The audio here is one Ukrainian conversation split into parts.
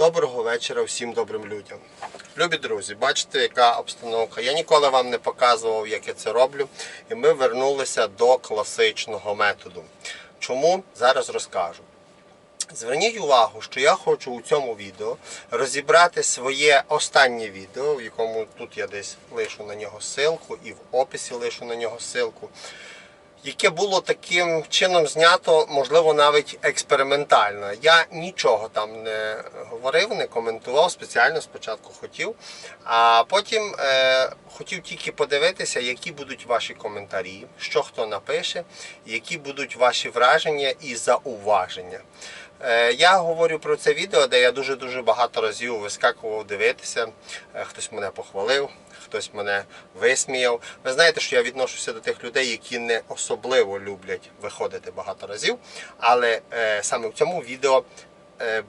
Доброго вечора всім добрим людям. Любі друзі, бачите, яка обстановка. Я ніколи вам не показував, як я це роблю. І ми вернулися до класичного методу. Чому? Зараз розкажу. Зверніть увагу, що я хочу у цьому відео розібрати своє останнє відео, в якому тут я десь лишу на нього ссылку і в описі лишу на нього ссылку, яке було таким чином знято, можливо, навіть експериментально. Я нічого там не говорив, не коментував, спеціально спочатку хотів, а потім е, хотів тільки подивитися, які будуть ваші коментарі, що хто напише, які будуть ваші враження і зауваження. Е, Я говорю про це відео, де я дуже-дуже багато разів вискакував дивитися. Е, Хтось мене похвалив, хтось мене висміяв. Ви знаєте, що я відношуся до тих людей, які не особливо люблять виходити багато разів. Але е, саме в цьому відео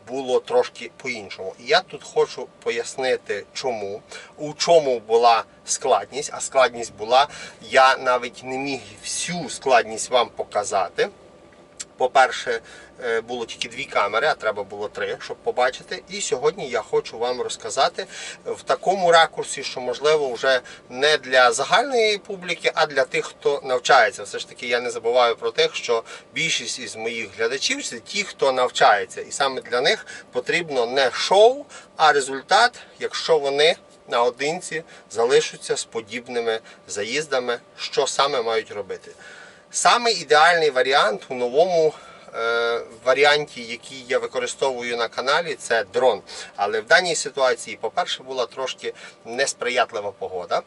було трошки по-іншому. Я тут хочу пояснити, чому, у чому була складність. А складність була, я навіть не міг всю складність вам показати. По-перше, е, було тільки дві камери, а треба було три, щоб побачити. І сьогодні я хочу вам розказати в такому ракурсі, що можливо вже не для загальної публіки, а для тих, хто навчається. Все ж таки, я не забуваю про тих, що більшість із моїх глядачів це ті, хто навчається, і саме для них потрібно не шоу, а результат, якщо вони наодинці залишаться з подібними заїздами, що саме мають робити. Саме ідеальний варіант у новому е, варіанті, який я використовую на каналі, це дрон. Але в даній ситуації, по-перше, була трошки несприятлива погода.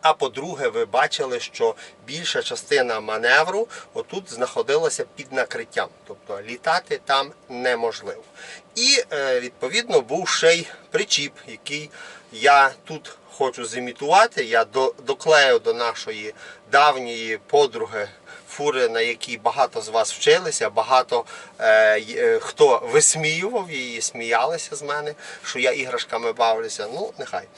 А по-друге, ви бачили, що більша частина маневру отут знаходилася під накриттям, тобто літати там неможливо. І е, відповідно був ще й причіп, який я тут хочу зімітувати. Я до, доклею до нашої давньої подруги фури, на якій багато з вас вчилися, багато е, е, хто висміював її, сміялися з мене, що я іграшками бавлюся. Ну, нехай.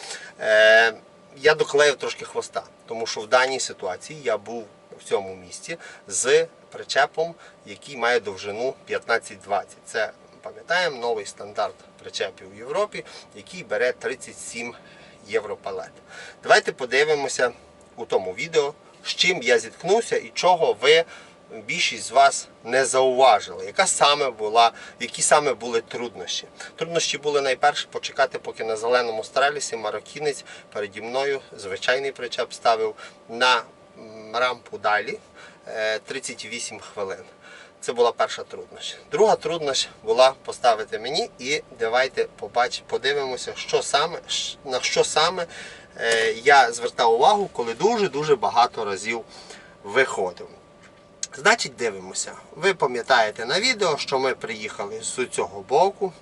Е, я доклеїв трошки хвоста, тому що в даній ситуації я був в цьому місці з причепом, який має довжину 15-20. Це пам'ятаємо новий стандарт причепів в Європі, який бере 37 євро палет. Давайте подивимося у тому відео, з чим я зіткнувся і чого ви більшість з вас не зауважили, яка саме була, які саме були труднощі. Труднощі були найперше почекати, поки на зеленому стрелісі марокінець переді мною звичайний причеп ставив на рампу далі е, 38 хвилин. Це була перша труднощ. Друга труднощ була поставити мені і давайте побач, подивимося, що саме, на що саме е, я звертав увагу, коли дуже-дуже багато разів виходив. Значить, дивимося. Ви пам'ятаєте на відео, що ми приїхали з цього боку.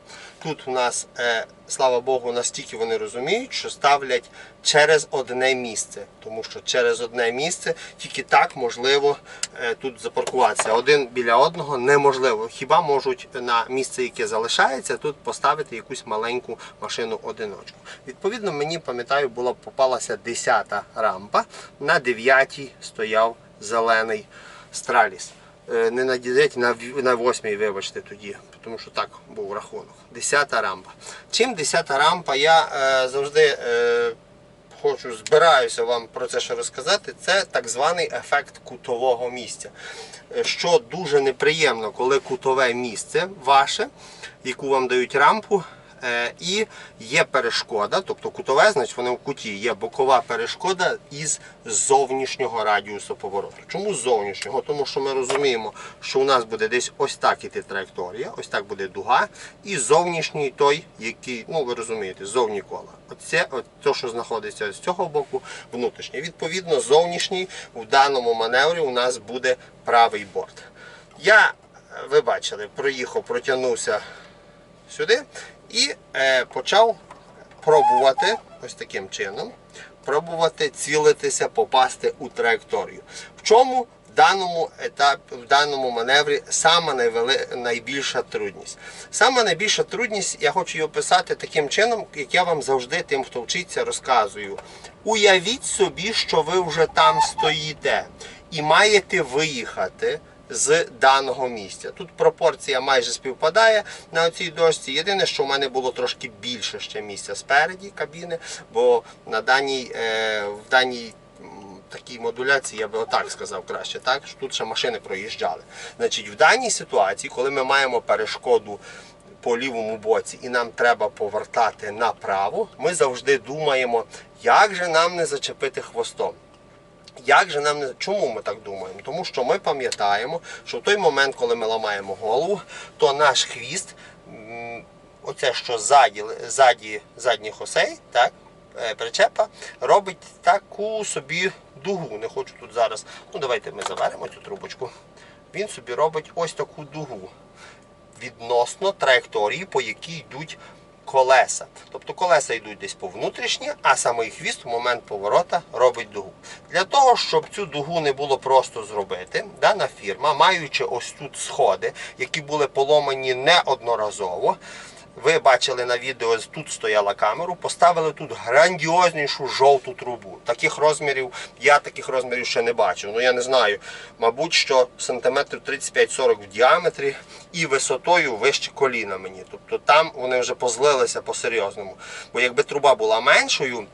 Тут у нас, е, слава Богу, настільки вони розуміють, що ставлять через одне місце. Тому що через одне місце тільки так можливо е, тут запаркуватися. Один біля одного неможливо. Хіба можуть на місце, яке залишається, тут поставити якусь маленьку машину одиночку. Відповідно, мені пам'ятаю, була попалася 10 рампа. На 9 стояв зелений страліс. Е, Не на 9, на в- на 8, вибачте, тоді, тому що так був рахунок. 10 рампа. Чим 10 рампа? Я е, завжди е, хочу, збираюся вам про це ще розказати. Це так званий ефект кутового місця. Е, Що дуже неприємно, коли кутове місце ваше, яку вам дають рампу, і є перешкода, тобто кутове, значить воно в куті, є бокова перешкода із зовнішнього радіусу повороту. Чому з зовнішнього? Тому що ми розуміємо, що у нас буде десь ось так іти траєкторія, ось так буде дуга, і зовнішній той, який, ну ви розумієте, зовні кола. Оце, те, що знаходиться з цього боку, внутрішній. Відповідно, зовнішній в даному маневрі у нас буде правий борт. Я, е, ви бачили, проїхав, протягнувся сюди і е, почав пробувати ось таким чином. Пробувати цілитися, попасти у траєкторію. В чому в даному етапі, в даному маневрі саме найвели, найбільша трудність? Саме найбільша трудність, я хочу її описати таким чином, як я вам завжди тим, хто вчиться, розказую. Уявіть собі, що ви вже там стоїте і маєте виїхати з даного місця. Тут пропорція майже співпадає на цій дошці. Єдине, що в мене було трошки більше ще місця спереді кабіни, бо на даній, е, в даній такій модуляції, я би отак сказав краще, так? що тут ще машини проїжджали. Значить, в даній ситуації, коли ми маємо перешкоду по лівому боці і нам треба повертати направо, ми завжди думаємо, як же нам не зачепити хвостом. Як же нам чому ми так думаємо? Тому що ми пам'ятаємо, що в той момент, коли ми ламаємо голову, то наш хвіст, оце що ззаді, ззаді задніх осей, так, е, причепа, робить таку собі дугу. Не хочу тут зараз. Ну давайте ми заберемо цю трубочку. Він собі робить ось таку дугу відносно траєкторії, по якій йдуть колеса. Тобто колеса йдуть десь по внутрішнє, а самий хвіст в момент поворота робить дугу. Для того, щоб цю дугу не було просто зробити, дана фірма, маючи ось тут сходи, які були поломані неодноразово. Ви бачили на відео, тут стояла камеру, поставили тут грандіознішу жовту трубу. Таких розмірів, я таких розмірів ще не бачив. Ну я не знаю. Мабуть, що сантиметрів 35-40 в діаметрі і висотою вище коліна мені. Тобто там вони вже позлилися по-серйозному. Бо якби труба була меншою,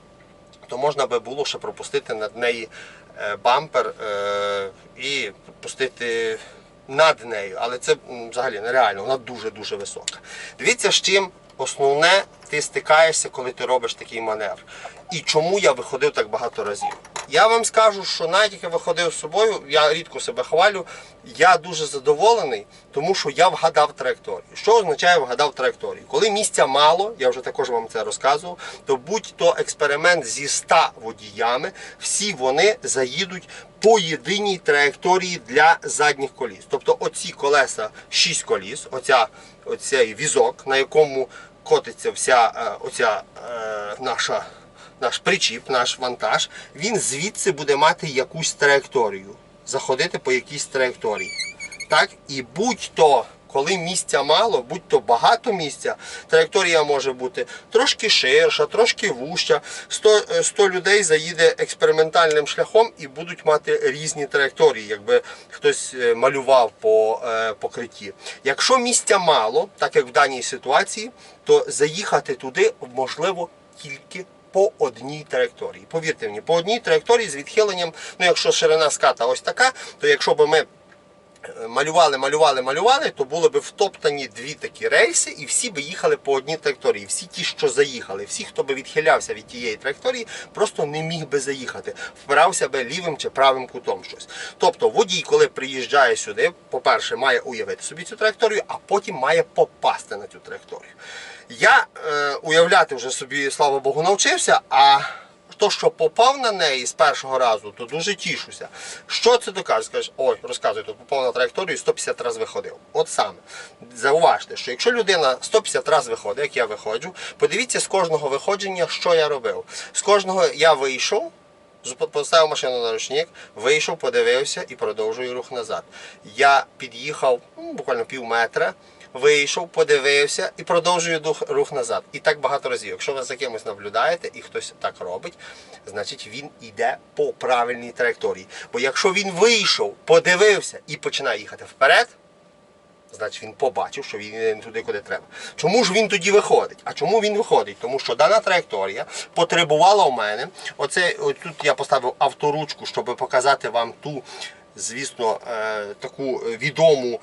то можна би було ще пропустити над неї е, бампер е, і пропустити над нею. Але це взагалі нереально, вона дуже-дуже висока. Дивіться, з чим основне ти стикаєшся, коли ти робиш такий маневр. І чому я виходив так багато разів. Я вам скажу, що навіть як я виходив з собою, я рідко себе хвалю, я дуже задоволений, тому що я вгадав траєкторію. Що означає вгадав траєкторію? Коли місця мало, я вже також вам це розказував, то будь-то експеримент зі 100 водіями, всі вони заїдуть по єдиній траєкторії для задніх коліс. Тобто оці колеса 6 коліс, оця, оцей візок, на якому котиться вся е, оця е, наша наш причіп, наш вантаж, він звідси буде мати якусь траєкторію, заходити по якійсь траєкторії. Так? І будь-то, коли місця мало, будь-то багато місця, траєкторія може бути трошки ширша, трошки вужча. 100, е, 100 людей заїде експериментальним шляхом і будуть мати різні траєкторії, якби хтось е, малював по е, покритті. Якщо місця мало, так як в даній ситуації, то заїхати туди можливо тільки по одній траєкторії. Повірте мені, по одній траєкторії з відхиленням, ну якщо ширина ската ось така, то якщо б ми малювали, малювали, малювали, то були б втоптані дві такі рейси, і всі би їхали по одній траєкторії. Всі ті, що заїхали, всі, хто би відхилявся від тієї траєкторії, просто не міг би заїхати, впирався би лівим чи правим кутом щось. Тобто водій, коли приїжджає сюди, по-перше, має уявити собі цю траєкторію, а потім має попасти на цю траєкторію. Я е, уявляти вже собі, слава Богу, навчився, а то, що попав на неї з першого разу, то дуже тішуся. Що це докаже? Скажеш, ой, розказуй, тут попав на траєкторію і 150 разів виходив. От саме. Зауважте, що якщо людина 150 разів виходить, як я виходжу, подивіться з кожного виходження, що я робив. З кожного я вийшов. Поставив машину на ручник, вийшов, подивився і продовжую рух назад. Я під'їхав ну, буквально пів метра, вийшов, подивився і продовжую рух назад. І так багато разів. Якщо ви за кимось наблюдаєте і хтось так робить, значить він йде по правильній траєкторії. Бо якщо він вийшов, подивився і починає їхати вперед, значить він побачив, що він йде не туди, куди треба. Чому ж він тоді виходить? А чому він виходить? Тому що дана траєкторія потребувала у мене. Оце тут я поставив авторучку, щоб показати вам ту, звісно, е, таку відому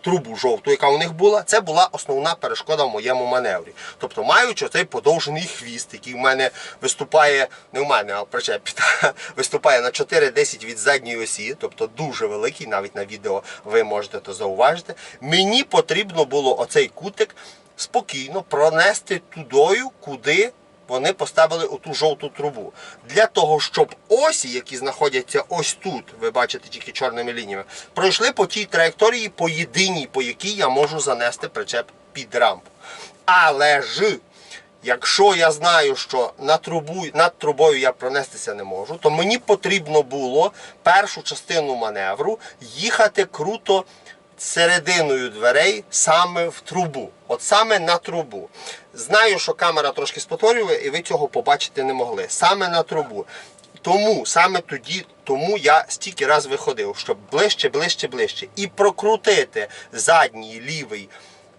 трубу жовту, яка у них була. Це була основна перешкода в моєму маневрі. Тобто, маючи цей подовжений хвіст, який в мене виступає, не в мене, а в виступає на 4-10 від задньої осі, тобто дуже великий, навіть на відео ви можете то зауважити. Мені потрібно було оцей кутик спокійно пронести тудою, куди вони поставили оту жовту трубу. Для того, щоб осі, які знаходяться ось тут, ви бачите тільки чорними лініями, пройшли по тій траєкторії, по єдиній, по якій я можу занести причеп під рампу. Але ж Якщо я знаю, що над, трубу, над трубою я пронестися не можу, то мені потрібно було першу частину маневру їхати круто серединою дверей саме в трубу. От саме на трубу. Знаю, що камера трошки спотворює, і ви цього побачити не могли. Саме на трубу. тому саме тоді, тому я стільки раз виходив, щоб ближче, ближче, ближче. І прокрутити задній лівий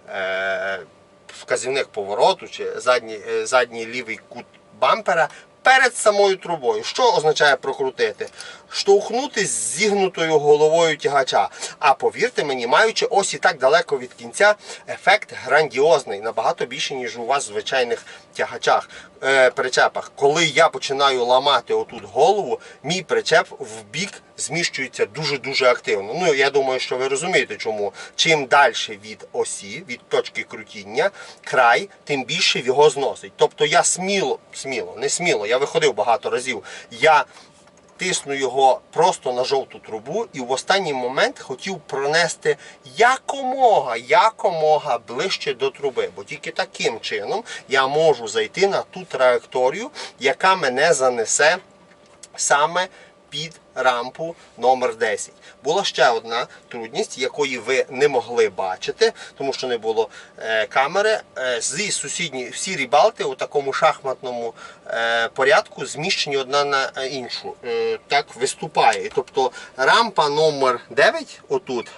е, вказівник повороту чи задній, е, задній лівий кут бампера перед самою трубою. Що означає прокрутити? Штовхнути з зігнутою головою тягача. А повірте мені, маючи ось і так далеко від кінця, ефект грандіозний, набагато більше, ніж у вас звичайних тягачах, е, причепах. Коли я починаю ламати отут голову, мій причеп в бік зміщується дуже-дуже активно. Ну, я думаю, що ви розумієте, чому. Чим далі від осі, від точки крутіння, край, тим більше його зносить. Тобто я сміло, сміло, не сміло, я виходив багато разів. Я тисну його просто на жовту трубу і в останній момент хотів пронести якомога, якомога ближче до труби. Бо тільки таким чином я можу зайти на ту траєкторію, яка мене занесе саме під рампу номер 10. Була ще одна трудність, якої ви не могли бачити, тому що не було е, камери. Е, зі сусідні всі рібалти у такому шахматному е, порядку зміщені одна на іншу. Так виступає. Тобто рампа номер 9 отут,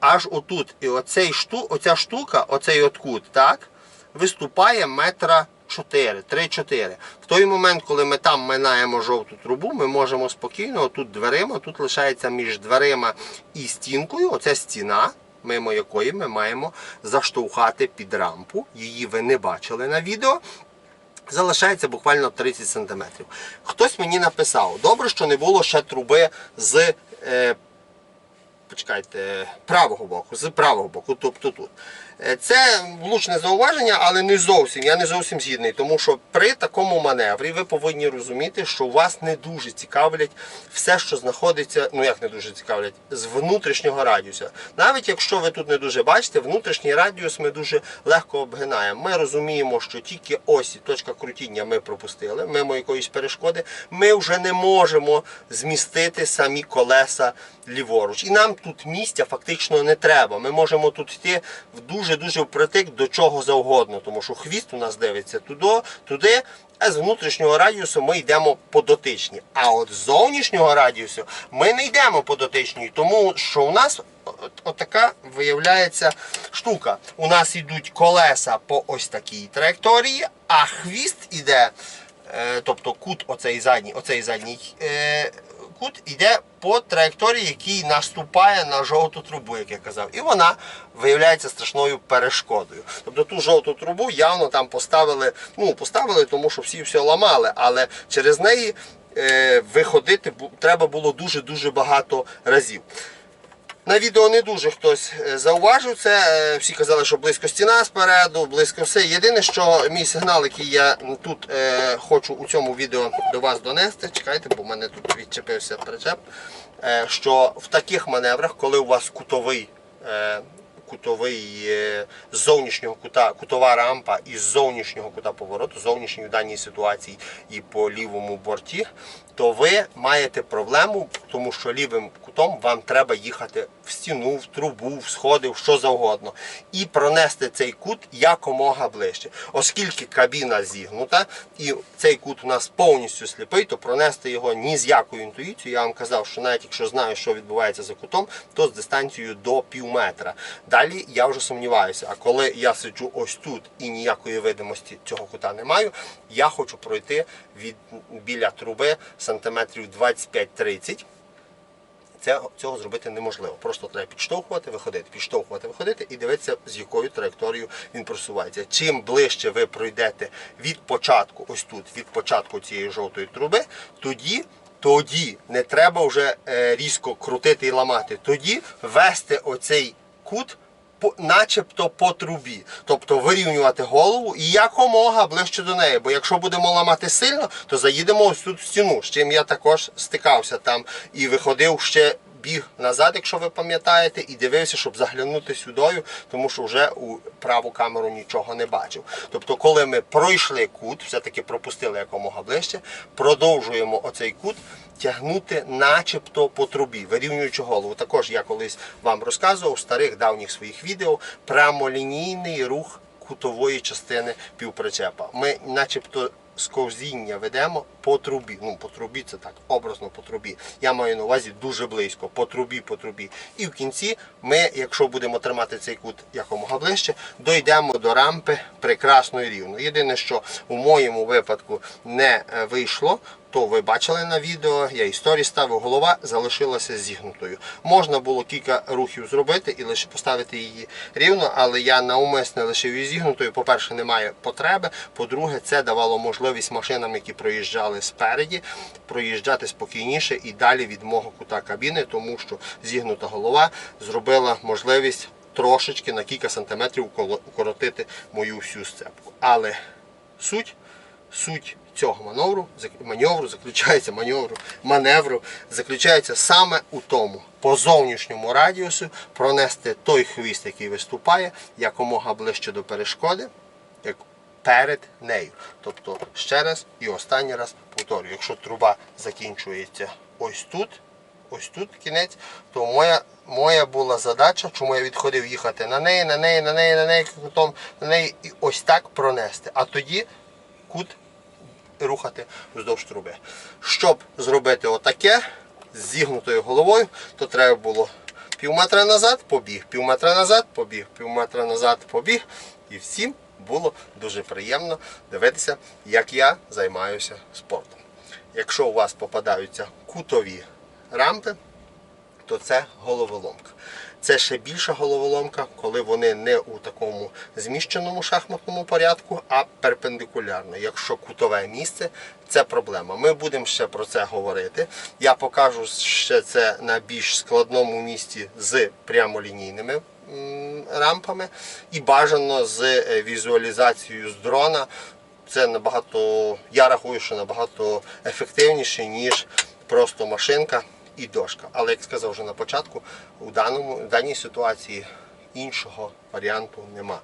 аж отут. І оцей шту, оця штука, оцей от кут, так, виступає метра 4, 3-4. В той момент, коли ми там минаємо жовту трубу, ми можемо спокійно тут дверима, тут лишається між дверима і стінкою, оця стіна, мимо якої ми маємо заштовхати під рампу. Її ви не бачили на відео. Залишається буквально 30 см. Хтось мені написав, добре, що не було ще труби з е, почекайте, правого боку, з правого боку, тобто тут. Е, Це влучне зауваження, але не зовсім. Я не зовсім згідний, тому що при такому маневрі ви повинні розуміти, що вас не дуже цікавлять все, що знаходиться, ну як не дуже цікавлять, з внутрішнього радіуса. Навіть якщо ви тут не дуже бачите, внутрішній радіус ми дуже легко обгинаємо. Ми розуміємо, що тільки ось точка крутіння ми пропустили, мимо якоїсь перешкоди, ми вже не можемо змістити самі колеса ліворуч. І нам тут місця фактично не треба. Ми можемо тут йти дуже-дуже впритик до чого завгодно, тому що хвіст у нас дивиться туди, туди, а з внутрішнього радіусу ми йдемо по дотичній. А от з зовнішнього радіусу ми не йдемо по дотичній, тому що у нас от, от виявляється штука. У нас йдуть колеса по ось такій траєкторії, а хвіст іде, е, тобто кут оцей задній, оцей задній е, кут іде по траєкторії, який наступає на жовту трубу, як я казав. І вона виявляється страшною перешкодою. Тобто ту жовту трубу явно там поставили, ну поставили, тому що всі все ламали, але через неї е, виходити треба було дуже-дуже багато разів. На відео не дуже хтось е, зауважив це. Е, Всі казали, що близько стіна спереду, близько все. Єдине, що мій сигнал, який я тут е, хочу у цьому відео до вас донести, чекайте, бо в мене тут відчепився причеп. е, що в таких маневрах, коли у вас кутовий. е, Кутовий е, з зовнішнього кута, кутова рампа із зовнішнього кута повороту, зовнішньої в даній ситуації і по лівому борті, то ви маєте проблему, тому що лівим кутом вам треба їхати в стіну, в трубу, в сходи, в що завгодно, і пронести цей кут якомога ближче. Оскільки кабіна зігнута, і цей кут у нас повністю сліпий, то пронести його ні з якою інтуїцією. Я вам казав, що навіть якщо знаю, що відбувається за кутом, то з дистанцією до пів метра. Далі я вже сумніваюся. А коли я сиджу ось тут і ніякої видимості цього кута не маю, я хочу пройти від біля труби сантиметрів 25-30. Цього зробити неможливо. Просто треба підштовхувати, виходити, підштовхувати, виходити і дивитися, з якою траєкторією він просувається. Чим ближче ви пройдете від початку, ось тут, від початку цієї жовтої труби, тоді. Тоді не треба вже е, різко крутити і ламати. Тоді вести оцей кут начебто по трубі. Тобто вирівнювати голову і якомога ближче до неї. Бо якщо будемо ламати сильно, то заїдемо ось тут в стіну, з чим я також стикався там і виходив ще. Біг назад, якщо ви пам'ятаєте, і дивився, щоб заглянути сюдою, тому що вже у праву камеру нічого не бачив. Тобто, коли ми пройшли кут, все-таки пропустили якомога ближче, продовжуємо оцей кут тягнути начебто по трубі, вирівнюючи голову. Також я колись вам розказував в старих давніх своїх відео прямолінійний рух кутової частини півпричепа. Ми начебто сковзіння ведемо по трубі. Ну, по трубі це так, образно по трубі. Я маю на увазі дуже близько, по трубі, по трубі. І в кінці ми, якщо будемо тримати цей кут якомога ближче, дійдемо до рампи прекрасно і рівно. Єдине, що у моєму випадку не е, вийшло, то ви бачили на відео, я історії ставив, голова залишилася зігнутою. Можна було кілька рухів зробити і лише поставити її рівно, але я наумисне лишив її зігнутою. По-перше, немає потреби. По-друге, це давало можливість машинам, які проїжджали спереді, проїжджати спокійніше і далі від мого кута кабіни, тому що зігнута голова зробила можливість трошечки на кілька сантиметрів укоротити мою всю сцепку. Але суть суть цього маневру, маневру заключається маневру, маневру заключається саме у тому, по зовнішньому радіусу пронести той хвіст, який виступає, якомога ближче до перешкоди, як перед нею. Тобто ще раз і останній раз повторюю, якщо труба закінчується ось тут, ось тут кінець, то моя, моя була задача, чому я відходив їхати на неї, на неї, на неї, на неї, кутом, на неї і ось так пронести. А тоді кут рухати вздовж труби. Щоб зробити отаке з зігнутою головою, то треба було пів метра назад побіг, пів метра назад побіг, пів метра назад побіг. І всім було дуже приємно дивитися, як я займаюся спортом. Якщо у вас попадаються кутові рампи, то це головоломка. Це ще більша головоломка, коли вони не у такому зміщеному шахматному порядку, а перпендикулярно. Якщо кутове місце, це проблема. Ми будемо ще про це говорити. Я покажу ще це на більш складному місці з прямолінійними рампами і бажано з е, візуалізацією з дрона. Це набагато, я рахую, що набагато ефективніше, ніж просто машинка і дошка. Але як сказав вже на початку, у даному, в даній ситуації іншого варіанту нема.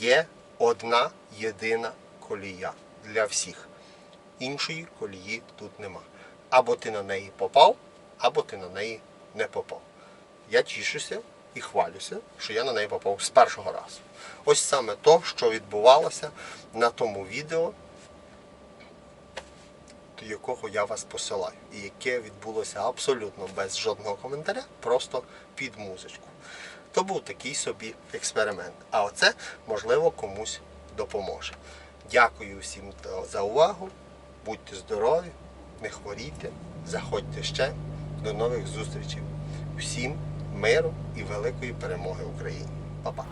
Є одна єдина колія для всіх. Іншої колії тут нема. Або ти на неї попав, або ти на неї не попав. Я тішуся і хвалюся, що я на неї попав з першого разу. Ось саме то, що відбувалося на тому відео, до якого я вас посилаю, і яке відбулося абсолютно без жодного коментаря, просто під музичку. То був такий собі експеримент. А оце, можливо, комусь допоможе. Дякую всім за увагу. Будьте здорові, не хворійте, заходьте ще. До нових зустрічей. Всім миру і великої перемоги Україні. Па-па.